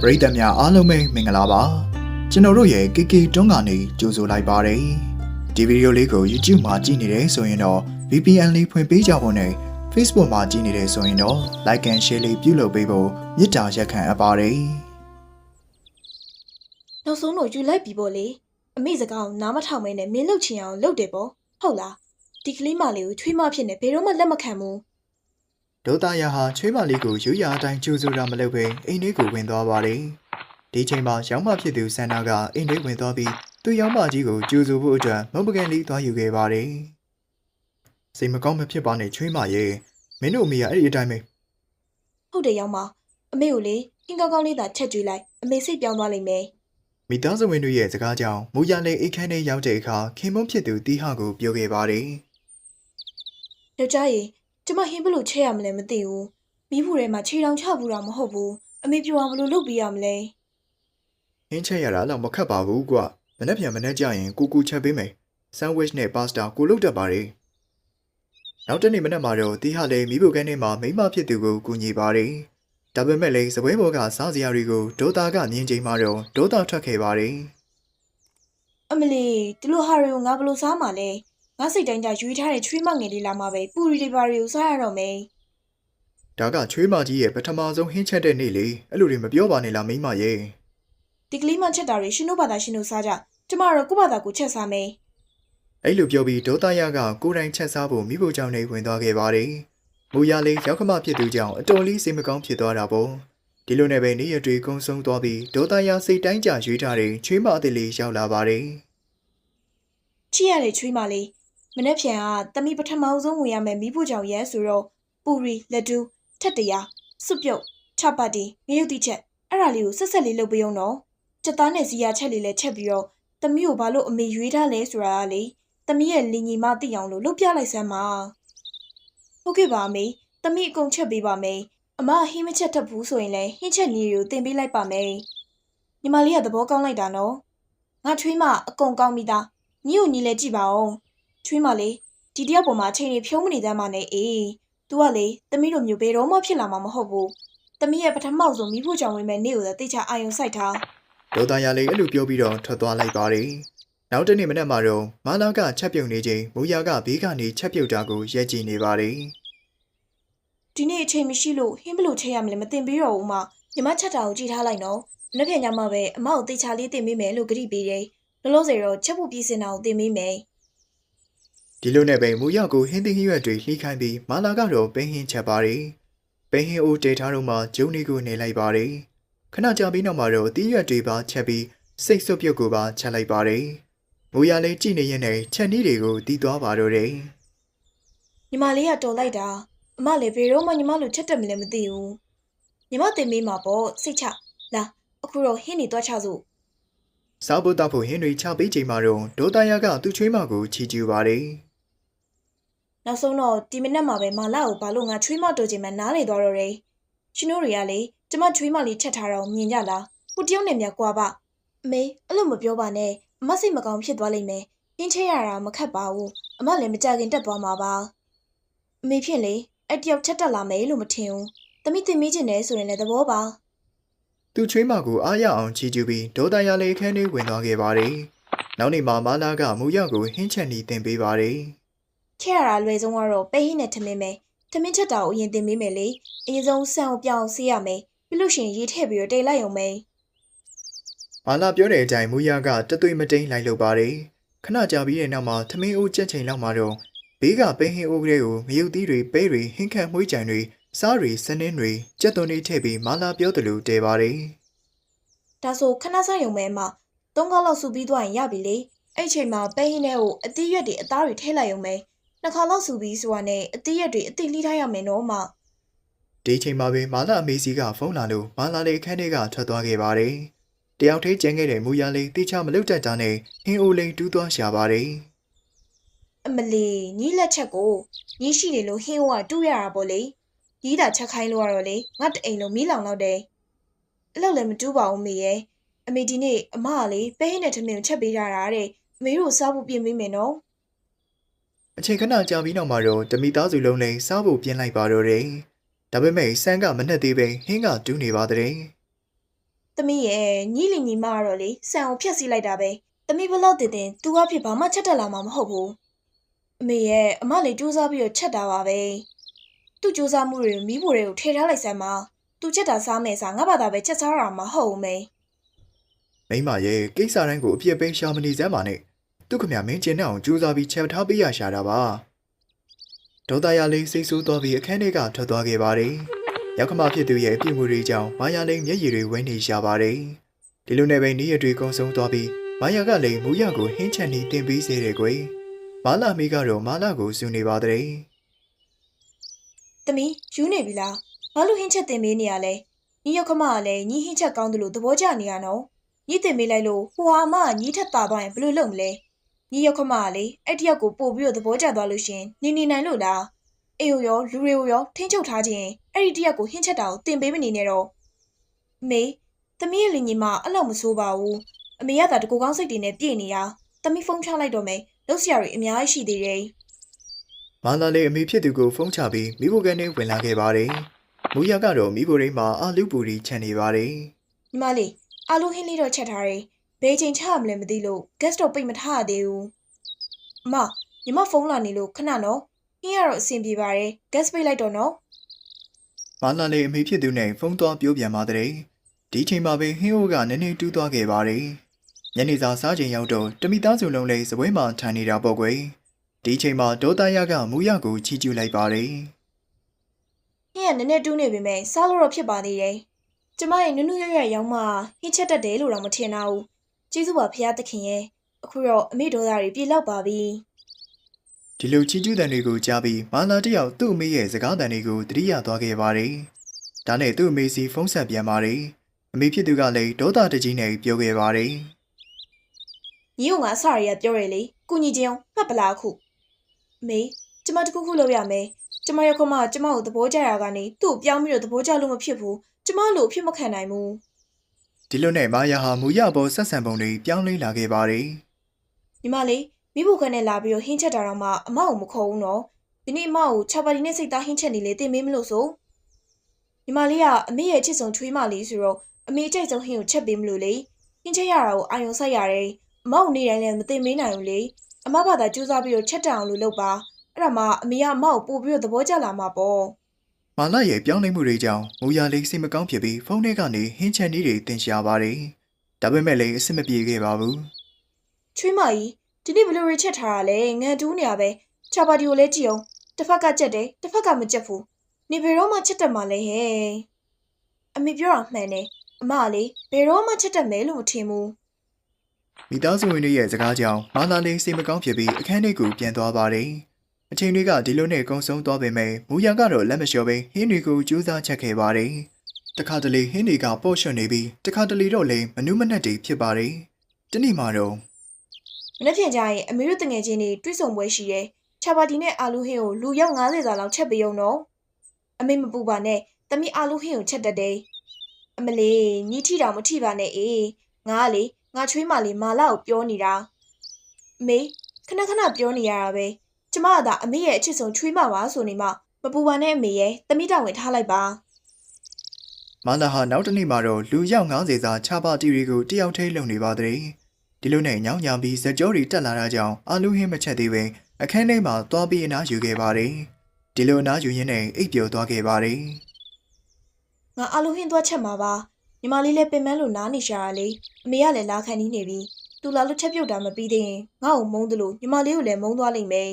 ပရိသတ်များအားလုံးပဲမင်္ဂလာပါကျွန်တော်တို့ရဲ့ KK တွန်းကနေကြိုဆိုလိုက်ပါတယ်ဒီဗီဒီယိုလေးကို YouTube မှာကြည့်နေတယ်ဆိုရင်တော့ VPN လေးဖွင့်ပေးကြဖို့နဲ့ Facebook မှာကြည့်နေတယ်ဆိုရင်တော့ Like and Share လေးပြုလုပ်ပေးဖို့မေတ္တာရက်ခံအပ်ပါတယ်နောက်ဆုံးတော့ယူလိုက်ပြီပေါ့လေအမေစကားကိုနားမထောင်မဲနဲ့မင်းလှုပ်ချင်အောင်လှုပ်တယ်ပေါ့ဟုတ်လားဒီကလေးမလေးကိုချွေးမဖြစ်နေဘယ်တော့မှလက်မခံဘူး ဒေါတာယာဟာချွေးမလေးကိုယူရအတိုင်းကြိုဆိုတာမလုပ်ဘဲအိမ်လေးကိုဝင်သွားပါတယ်ဒီချိန်မှာရောင်းမဖြစ်သူဆန္ဒကအိမ်လေးဝင်သွားပြီးသူ့ရောင်းမကြီးကိုကြိုဆိုဖို့အတွက်မုတ်ပကံလေးသွားယူခဲ့ပါတယ်စိတ်မကောင်းမဖြစ်ပါနဲ့ချွေးမရဲ့မင်းတို့အမေကအဲ့ဒီအတိုင်းပဲဟုတ်တယ်ရောက်မအမေကိုလေဟင်းကောင်းကောင်းလေးသာချက်ကျွေးလိုက်အမေစိတ်ပြောင်းသွားလိမ့်မယ်မိသားစုဝင်တို့ရဲ့စကားကြောင့်မူရလေးအိတ်ခမ်းထဲရောက်တဲ့အခါခင်မုန်းဖြစ်သူတီဟာကိုပြောခဲ့ပါတယ်ယောက်ျားကြီး ကျမဟင်းဘလို့ချက်ရမလဲမသိဘူးမိဖို့ထဲမှာခြေတောင်ချဘူးတာမဟုတ်ဘူးအမေပြောအောင်ဘလို့လုပ်ပေးရမလဲ။ဟင်းချက်ရတာတော့မခက်ပါဘူးကွ။မနေ့ပြန်မနေ့ကျရင်ကိုကူချက်ပေးမယ်။ဆန်ဝစ်နဲ့ပါစတာကိုလုပ်တတ်ပါတယ်။နောက်တနေ့မနေ့မှာတော့တီဟာလည်းမိဖို့ကန်းထဲမှာမိမဖြစ်သူကိုကူညီပါတယ်။ဒါပေမဲ့လည်းစပွဲဘောကစားစရာတွေကိုဒေါတာကမြင်ချိန်မှာတော့ဒေါတာထွက်ခဲ့ပါတယ်အမလီဒီလိုဟာတွေကိုငါဘလို့စားမှာလဲ ငါစိတ်တိုင်းကြရွေးထားတဲ့ချွေးမငယ်လေးလာမှာပဲပူရီတွေပါတွေကိုစားရတော့မယ်။ဒါကချွေးမကြီးရဲ့ပထမဆုံးဟင်းချက်တဲ့နေ့လေအဲ့လိုတွေမပြောပါနဲ့လားမိမရဲ့ဒီကလေးမချက်တာတွေရှင်တို့ဘာသာရှင်တို့စားကြကျမတို့ကိုယ့်ဘာသာကိုချက်စားမယ်။အဲ့လိုပြောပြီးဒေါတာရကကိုယ်တိုင်ချက်စားဖို့မိဖို့ကြောင့်နေဝင်သွားခဲ့ပါတယ်။မူရလေးရောက်ခမဖြစ်သူကြောင့်အတော်လေးစိတ်မကောင်းဖြစ်သွားတာပေါ့။ဒီလိုနဲ့ပဲနေ့ရက်တွေကုန်းဆုံးသွားပြီးဒေါတာရစိတ်တိုင်းကြရွေးထားတဲ့ချွေးမအသစ်လေးရောက်လာပါတယ်ချစ်ရတဲ့ချွေးမလေး မနေ့ဖြန်ကတမိပထမဆုံးဝင်ရမယ်မိဖို့ကြောင့်ရဲဆိုတော့ပူရီလက်တူထက်တရာစွပ်ပြုတ်ချပတ်တီငရုတ်တိချက်အဲ့ဒါလေးကိုဆက်ဆက်လေးလုပ်ပေးအောင်တော့စက်သားနဲ့စီယာချက်လေးလည်းချက်ပြီးတော့တမိကိုဘာလို့အမေရွေးထားလဲဆိုတာကလေတမိရဲ့လင်ညီမသိအောင်လို့လုပ်ပြလိုက်စမ်းပါဟုတ်ကဲ့ပါအမေတမိအကုန်ချက်ပေးပါမယ်အမဟင်းမချက်တတ်ဘူးဆိုရင်လည်းဟင်းချက်လေးတွေကိုတင်ပေးလိုက်ပါမယ်ညီမလေးကသဘောကောင်းလိုက်တာနော်ငါချွေးမအကုန်ကောင်းပြီသားညီကိုညီလည်းကြည့်ပါဦး ချွေးမလေးဒီတယောက်ပေါ်မှာချိန်နေဖြုံးမနေတမ်းပါနဲ့အေး तू ကလေတမိတို့မျိုးဘယ်တော့မှဖြစ်လာမှာမဟုတ်ဘူးတမိရဲ့ပထမဆုံးမိဖို့ကြောင့်ဝင်မဲ့နေ့ကိုသာတိကျအာယုံစိုက်ထား။ဒေါတာရလေးအဲ့လိုပြောပြီးတော့ထွက်သွားလိုက်ပါတယ်။နောက်တနေ့မနက်မှာတော့မာလာကချက်ပြုတ်နေချိန်မူရကဘေးကနေချက်ပြုတ်တာကိုရက်ကြည့်နေပါတယ်ဒီနေ့အချိန်မရှိလို့ဟင်းဘလို့ချက်ရမလဲမတင်ပြီးတော့ဘူးမညီမချက်တာကိုကြည့်ထားလိုက်နော်မနေ့ကညမှာပဲအမကိုတိကျလေးတင်ပေးမယ်လို့ကြည့်ပေးတယ်လောလောဆယ်တော့ချက်ဖို့ပြင်ဆင်တာကိုတင်ပေးမယ်။ ဒီလိုနဲ့ပဲမူရကိုဟင်းသီးဟင်းရွက်တွေလှိခိုင်းပြီးမာလာကတော့ပင်းဟင်းချက်ပါတယ်။ပင်းဟင်းအိုးတေထားတော့မှဂျုံနေကိုနေလိုက်ပါတယ်။ခဏကြာပြီးနောက်မှာတော့တီးရွက်တွေပါချက်ပြီးစိတ်ဆုပ်ပြုတ်ကိုပါချက်လိုက်ပါတယ်။မူရလေးကြည့်နေရင်လည်းချက်နည်းတွေကိုတီးသွားပါတော့တယ်ညီမလေးကတော်လိုက်တာအမလည်းဘယ်တော့မှညီမလိုချက်တက်မလဲမသိဘူးညီမတင်ပေးမှာပေါ့စိတ်ချလာအခုတော့ဟင်းနေသွားချစို့။စားဖို့တောက်ဖို့ဟင်းတွေချပေးချိန်မှာတော့ဒေါတာရကသူ့ချွေးမကိုချီကျူပါတယ် နောက်ဆုံးတော့ဒီမနက်မှာပဲမာလာကိုဘာလို့ငါချွေးမတော်ချင်မှနားလေသွားတော့တယ်ရှင်တို့တွေကလေကျမချွေးမလေးချက်ထားတော့မြင်ကြလားဟိုတယောက်နဲ့မြကွာပါအမေအဲ့လိုမပြောပါနဲ့အမစိတ်မကောင်းဖြစ်သွားလိမ့်မယ်ဟင်းချက်ရတာမခက်ပါဘူးအမလည်းမကြခင်တက်သွားမှာပါအမေဖြစ်လေအဲ့တယောက်ချက်တက်လာမယ်လို့မထင်ဘူးတမိတင်မိချင်တယ်ဆိုရင်လည်းသဘောပါ။သူ့ချွေးမကိုအားရအောင်ချီကျူပြီးဒေါတာရလေးအခန်းထဲဝင်သွားခဲ့ပါတယ်။နောက်နေ့မှာမာလာကမူရကိုဟင်းချက်နီတင်ပေးပါတယ်။ ချက်ရတာလွယ်ဆုံးကတော့ပဲဟင်းနဲ့ထမင်းပဲထမင်းချက်တာကိုအရင်တင်ပေးမယ်လေအရင်ဆုံးဆန်ကိုပြောင်းဆေးရမယ်ပြီးလို့ရှိရင်ရေထည့်ပြီးတော့တိတ်လိုက်အောင်မယ်မာလာပြောတဲ့အတိုင်းမူရကတသွေးမတိန်လိုက်လုပ်ပါတယ်ခဏကြာပြီးတဲ့နောက်မှာသမင်းအိုးကြက်ချိန်လောက်မှာတော့ဘေးကပဲဟင်းအိုးကလေးကိုငရုတ်သီးတွေပဲတွေဟင်းခတ်မွှေးကြိုင်တွေစားတွေစနင်းတွေကြက်သွန်တွေထည့်ပြီးမာလာပြောသလိုတဲပါတယ်ဒါဆိုခဏဆိုင်ရုံပဲမှာသုံးခေါက်လောက်စုပြီးသွားရင်ရပြီလေအဲ့ချိန်မှာပဲဟင်းထဲကိုအသီးရွက်တွေအသားတွေထည့်လိုက်ရုံပဲ နှစ်ခါလောက်စုပြီးဆိုတာနဲ့အသီးရွက်တွေအသီးလှီးထားရမယ်နော်မဒီချိန်မှာပဲမာလာအမေစီကဖုန်းလာလို့မာလာလေးခန်းထဲကထွက်သွားခဲ့ပါတယ်တယောက်သေးကျန်ခဲ့တဲ့မူရလေးတိချမလုတ်တတ်တာနဲ့ဟင်းအိုးလေးတူးသွားရှာပါတယ်အမလီညီလက်ချက်ကိုညီရှိနေလို့ဟင်းဝကတူးရတာပေါ့လေညီးတာချက်ခိုင်းလို့ရတော့လေငါတအိမ်လုံးမီးလောင်တော့တယ်အဲ့လောက်လည်းမတူးပါဘူးမေရဲ့အမေဒီနေ့အမကလေပဲဟင်းနဲ့ထမင်းကိုချက်ပေးထားတာတဲ့အမေတို့စားဖို့ပြင်ပေးမယ်နော် အချိန်ခဏကြာပြီးနောက်မှာတော့တမိသားစုလုံးလေးစားဖို့ပြင်လိုက်ပါတော့တယ်ဒါပေမဲ့ဆန်းကမနှက်သေးပဲဟင်းကတူးနေပါတဲ့သမီးရဲ့ညီလီညီမကတော့လေဆန်ကိုဖျက်ဆီးလိုက်တာပဲသမီးဘလောက်တင်တင်သူကဖြစ်ဘာမှချက်တက်လာမှာမဟုတ်ဘူးအမေရဲ့အမလေးစူးစမ်းပြီးတော့ချက်တာပါပဲသူစူးစမ်းမှုတွေမိဖို့တွေကိုထည့်ထားလိုက်စမ်းပါသူချက်တာစားမယ်စားငါဘာသာပဲချက်စားတာမဟုတ်ဘူးမေမိမရဲ့ကိစ္စတိုင်းကိုအပြစ်ပေးရှာမနေစမ်းပါနဲ့ သူခမမင်းကျင်တဲ့အောင်ကြိုးစားပြီးချက်ထားပေးရရှာတာပါဒေါသရလေးစိတ်ဆိုးသွားပြီးအခန်းထဲကထွက်သွားခဲ့ပါတယ်ရောက်ခမဖြစ်သူရဲ့အပြစ်မှုတွေကြောင့်မာယာလေးမျက်ရည်တွေဝဲနေရှာပါတယ်ဒီလိုနဲ့ပဲနေ့ရက်တွေကုန်းဆုံးသွားပြီးမာယာကလည်းမူရကိုဟင်းချက်နေတင်ပေးစေတယ်ကွယ်မာလာမီကတော့မာလာကိုစုနေပါတဲ့သမီးယူနေပြီလားဘာလို့ဟင်းချက်တင်ပေးနေရလဲညီရောက်ခမကလည်းညီဟင်းချက်ကောင်းတယ်လို့သဘောကျနေရနော်ညီတင်ပေးလိုက်လို့ဟိုဟာအမကညီထက်တာသွားရင်ဘယ်လိုလုပ်မလဲ ညီရောက်ခမကလေအဲ့တယောက်ကိုပို့ပြီးတော့သဘောကျသွားလို့ရှရင်နေနေနိုင်လို့လားအေယိုရောလူတွေကိုရောထိန်းချုပ်ထားခြင်းအဲ့ဒီတယောက်ကိုဟင်းချက်တာကိုတင်ပေးမနေနဲ့တော့အမေသမီးရဲ့လင်ညီမအဲ့လောက်မဆိုးပါဘူးအမေကသာတကူကောင်းစိတ်တွေနဲ့ပြည့်နေတာသမီးဖုန်းချလိုက်တော့မယ်လုပ်စရာတွေအများကြီးရှိသေးတယ်မာလာလေးအမေဖြစ်သူကိုဖုန်းချပြီးမိဖို့ကနေဝင်လာခဲ့ပါတယ်မူရကတော့မိဖို့ရင်းမှာအာလူပူရီခြံနေပါတယ်ညီမလေးအာလူဟင်းလေးတော့ချက်ထားတယ်။ ဘယ်ချိန်ချရမလဲမသိလို့ gas တော့ပိတ်မထားရသေးဘူး။အမညီမဖုန်းလာနေလို့ခဏနော်။ဟင်းကတော့အဆင်ပြေပါတယ်။ gas ပိတ်လိုက်တော့နော်မာလာလေးအမေဖြစ်သူနဲ့ဖုန်းသွားပြောပြန်ပါတဲ့ဒီချိန်မှာပဲဟင်းအိုးကနည်းနည်းတူးသွားခဲ့ပါတယ်ညနေစာစားချိန်ရောက်တော့တမိသားစုလုံးလေးစပွဲမှာထိုင်နေတာပေါ့ကွယ်ဒီချိန်မှာဒေါသရကမူရကိုချီကျူးလိုက်ပါတယ်။ဟင်းကနည်းနည်းတူးနေပေမဲ့စားလို့တော့ဖြစ်ပါသေးတယ်။ကျမရဲ့နုနုရွရွရောင်းမှဟင်းချက်တတ်တယ်လို့တော့မထင်တော့ဘူး။ ကျေးဇူးပါဖခင်သခင်ရဲ့။အခုတော့အမေဒေါသတွေပြေလောက်ပါပြီဒီလိုချီကျူးတန်တွေကိုကြားပြီးမာလာတယောက်သူ့အမေရဲ့စကားတန်တွေကိုသတိရသွားခဲ့ပါတယ်ဒါနဲ့သူ့အမေစီဖုန်းဆက်ပြန်ပါတယ်အမေဖြစ်သူကလည်းဒေါသတကြီးနဲ့ပြောခဲ့ပါတယ်။ညီကငါအစရရပြောရလေ။ကုညီချင်းအောင်မှတ်ပလားအခု။အမေကျမတခုခုလုပ်ရမယ်။ကျမရောက်ခမကကျမကိုသဘောကျရာကနေသူ့ကိုပြောင်းပြီးတော့သဘောကျလို့မဖြစ်ဘူး။ကျမလို့အဖြစ်မခံနိုင်ဘူး။ ဒီလိုနဲ့မာယာဟာမူရပေါ်ဆက်ဆံပုံတွေပြောင်းလဲလာခဲ့ပါတယ်ညီမလေးမိဖို့ခနဲ့လာပြီးတော့ဟင်းချက်တာတော့မှအမကိုမခေါ်ဘူးနော်ဒီနေ့အမကိုချာပါတီနဲ့စိတ်သားဟင်းချက်နေလေတင်မင်းမလို့ဆိုညီမလေးကအမေရဲ့အချစ်ဆုံးချွေးမလေးဆိုတော့အမေအကြိုက်ဆုံးဟင်းကိုချက်ပေးမလို့လေဟင်းချက်ရတာကိုအာယုံဆိုင်ရတယ်အမကိုနေတိုင်းလည်းမတင်မင်းနိုင်ဘူးလေအမဘာသာကြိုးစားပြီးတော့ချက်တအောင်လို့လုပ်ပါအဲ့ဒါမှအမေကအမကိုပို့ပြီးတော့သဘောကျလာမှာပေါ့ မာလာရဲ့ပြောင်းလဲမှုတွေကြောင့်မူရလေးစိတ်မကောင်းဖြစ်ပြီးဖုန်းထဲကနေဟင်းချန်ကြီးတွေတင်ရှာပါတယ်ဒါပေမဲ့လည်းအဆင်မပြေခဲ့ပါဘူးချွေးမကြီးဒီနေ့ဘယ်လိုရချက်ထားတာလဲငံတူးနေရပဲချာပါတီကိုလည်းကြည့်အောင်တစ်ဖက်ကကြက်တယ်တစ်ဖက်ကမကြက်ဘူးနေဘယ်တော့မှချက်တက်မှာလဲဟဲ့အမေပြောတာမှန်တယ်အမကလေဘယ်တော့မှချက်တက်မယ်လို့မထင်ဘူးမိသားစုဝင်တွေရဲ့စကားကြောင့်မာလာလေးစိတ်မကောင်းဖြစ်ပြီးအခန်းထဲကိုပြန်သွားပါတယ် အချိန်တွေကဒီလိုနဲ့ကုန်းဆုံးသွားပေမဲ့မူရကတော့လက်မလျှော်ဘဲဟင်းတွေကိုကြိုးစားချက်ခဲ့ပါတယ်တခါတလေဟင်းတွေကပေါ့ရွှွနေပြီးတခါတလေတော့လည်းမနုမနက်တွေဖြစ်ပါတယ်တနေ့မှတော့မနေ့ပြန်ကြရင်အမေတို့တငယ်ချင်းတွေတွေ့ဆုံပွဲရှိတယ်ချာပါတီနဲ့အာလူဟင်းကိုလူရောက်90စာလောက်ချက်ပေးအောင်နော်အမေမပူပါနဲ့တမီအာလူဟင်းကိုချက်တတ်တယ်အမလေးညီထီတောင်မထီပါနဲ့အေးငါကလေငါချွေးမလေးမာလာကိုပြောနေတာအမေခဏခဏပြောနေရတာပဲ ကျမကသာအမေရဲ့အချစ်ဆုံးချွေးမပါဆိုနေမှမပူပါနဲ့အမေရဲ့တမီတောင်ဝင်ထားလိုက်ပါမာလာဟာနောက်တစ်နေ့မှာတော့လူရောက်90စာချပါတီတွေကိုတယောက်ထဲလုံနေပါတဲ့ဒီလိုနဲ့ညောင်ညောင်ပြီးဇက်ကြောတွေတက်လာတာကြောင့်အာလူဟင်းမချက်သေးပဲအခန်းထဲမှာသွားပြီးအနားယူခဲ့ပါတယ်ဒီလိုအနားယူရင်းနဲ့အိပ်ပျော်သွားခဲ့ပါတယ်ငါအာလူဟင်းသွားချက်မှာပါညီမလေးလည်းပင်မလို့နားနေရှာတာလေအမေကလည်းလာခံနေနေပြီသူလာလို့ချက်ပြုတ်တာမပြီးသေးရင်ငါ့ကိုမုန်းတယ်လို့ညီမလေးကိုလည်းမုန်းသွားလိမ့်မယ်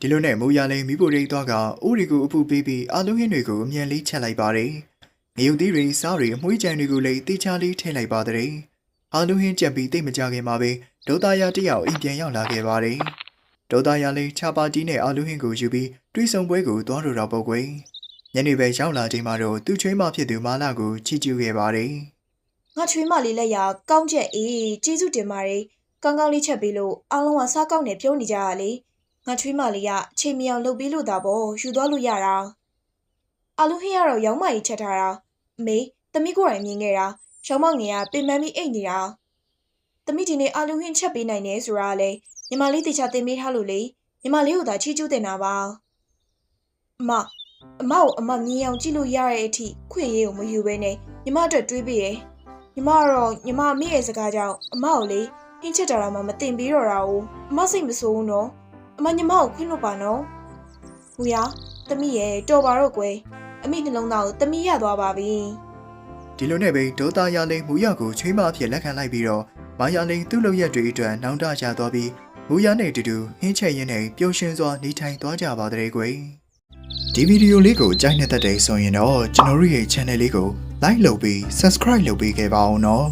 ဒီလိုနဲ့မူရလေးမိဖို့ရိတ်သွားကအိုးတွေကိုအပူပေးပြီးအာလူဟင်းတွေကိုအမြန်လေးချက်လိုက်ပါတယ်ငရုတ်သီးတွေစားတွေအမွှေးကြံတွေကိုလည်းတေချာလေးထည့်လိုက်ပါတဲ့အာလူဟင်းချက်ပြီးတိတ်မကြခင်မှာပဲဒေါသရတယောက်အိမ်ပြန်ရောက်လာခဲ့ပါတယ်ဒေါသရလေးချာပါတီးနဲ့အာလူဟင်းကိုယူပြီးတွေးဆုံပွဲကိုသွားတော့တော့ပုတ်ကွယ်ညနေပဲရောက်လာချိန်မှာတော့သူ့ချွေးမဖြစ်သူမာလာကိုချီကျူးခဲ့ပါတယ်ငါချွေးမလေးလက်ရကောင်းချက်အေးကျေးဇူးတင်ပါတယ်ကောင်းကောင်းလေးချက်ပေးလို့အားလုံးကစားကောင်းနေပြောနေကြရလေ ငါချွေးမလေးကအချိန်မီအောင်လုပ်ပေးလို့တာပေါ့ယူသွားလို့ရတာအာလူဟင်းကတော့ရောင်းမကြီးချက်ထားတာအမေတမိကိုယ်တိုင်မြင်ခဲ့တာရောင်းမငယ်ကပင်မပြီးအိတ်နေတာတမိဒီနေ့အာလူဟင်းချက်ပေးနိုင်တယ်ဆိုတာကလေညီမလေးတေချာတင်ပေးထားလို့လေညီမလေးကိုသာချီးကျူးတင်တာပါအမအမကိုအမမြင်အောင်ကြည့်လို့ရတဲ့အထိခွင့်ရေးကိုမယူဘဲနဲ့ညီမအတွက်တွေးပေးရယ်ညီမကတော့ညီမအမေရဲ့စကားကြောင့်အမကိုလေဟင်းချက်တာတော့မှမတင်ပြီးတော့တာ哦အမစိတ်မဆိုးဘူးနော် အမညီမကိုခွင့်လို့ပါနော်မူရသမီးရဲ့တော်ပါတော့ကွယ်အမေနှလုံးသားကိုသမီးရသွားပါပြီဒီလိုနဲ့ပဲဒေါသရလိန်မူရကိုချွေးမအဖြစ်လက်ခံလိုက်ပြီးတော့မာယာလိန်သူ့လုပ်ရက်တွေအတွက်နောင်တရသွားပြီးမူရနဲ့အတူတူဟင်းချက်ရင်းနဲ့ပျော်ရွှင်စွာနေထိုင်သွားကြပါတဲ့ကွယ်ဒီဗီဒီယိုလေးကိုကြိုက်နေတဲ့တဲ့ဆိုရင်တော့ကျွန်တော်တို့ရဲ့ channel လေးကို like လုပ်ပြီး subscribe လုပ်ပေးခဲ့ပါအောင်နော်